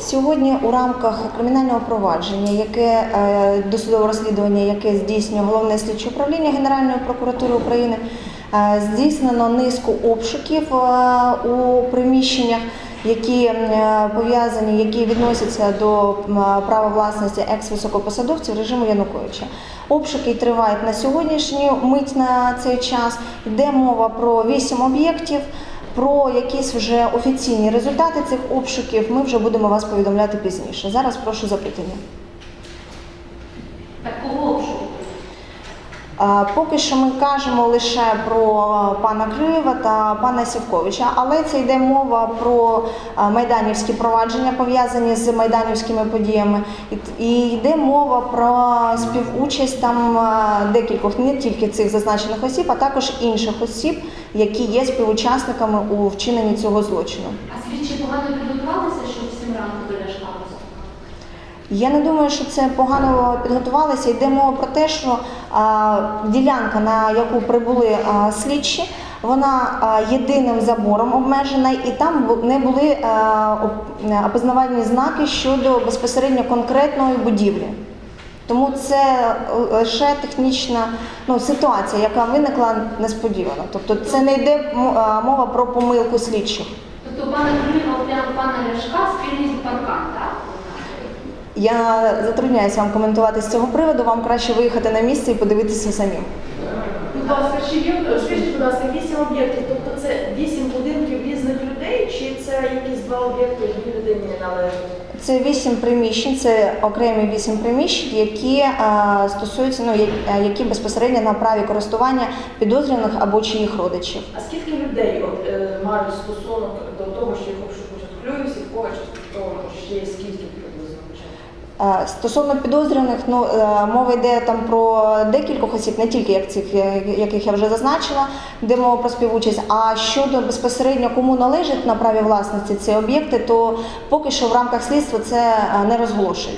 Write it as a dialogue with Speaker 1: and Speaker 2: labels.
Speaker 1: Сьогодні у рамках кримінального провадження, яке е, досудове розслідування, яке здійснює головне слідче управління Генеральної прокуратури України, е, здійснено низку обшуків е, у приміщеннях, які пов'язані, які відносяться до права власності екс-високопосадовців режиму Януковича. Обшуки тривають на сьогоднішню мить на цей час. Йде мова про вісім об'єктів. Про якісь вже офіційні результати цих обшуків ми вже будемо вас повідомляти пізніше. Зараз прошу запитання. Поки що ми кажемо лише про пана Криєва та пана Сівковича, але це йде мова про майданівські провадження, пов'язані з майданівськими подіями, І йде мова про співучасть там декількох не тільки цих зазначених осіб, а також інших осіб, які є співучасниками у вчиненні цього злочину.
Speaker 2: А слідчі погано підготувалися, щоб всім ранку до ляшка?
Speaker 1: Я не думаю, що це погано підготувалося. Йде мова про те, що ділянка, на яку прибули слідчі, вона єдиним забором обмежена, і там не були е, опознавальні знаки щодо безпосередньо конкретної будівлі. Тому це лише технічна ну, ситуація, яка виникла несподівано. Тобто це не йде мова про помилку слідчих.
Speaker 2: Тобто пана Крима, пана Ляшка спільний паркан, так?
Speaker 1: Я затрудняюся вам коментувати з цього приводу. Вам краще виїхати на місце і подивитися самим.
Speaker 3: Будь ласка, чи є скажіть, будь ласка, вісім об'єктів, тобто це вісім будинків різних людей, чи це якісь два об'єкти одній людині належать?
Speaker 1: Це вісім приміщень, це окремі вісім приміщень, які е, стосуються, ну е, які безпосередньо на праві користування підозрюваних або чиїх родичів.
Speaker 3: А скільки людей от, е, мають стосунок до того, що їх обшукують? От Клюєв, Сівкович, то ще є скільки приблизно?
Speaker 1: Стосовно підозрюваних, ну е, мова йде там про декількох осіб, не тільки як цих, е, яких я вже зазначила, де мова про співучасть. А щодо безпосередньо кому належать на праві власності ці об'єкти, то поки що в рамках слідства це е, не розголошується.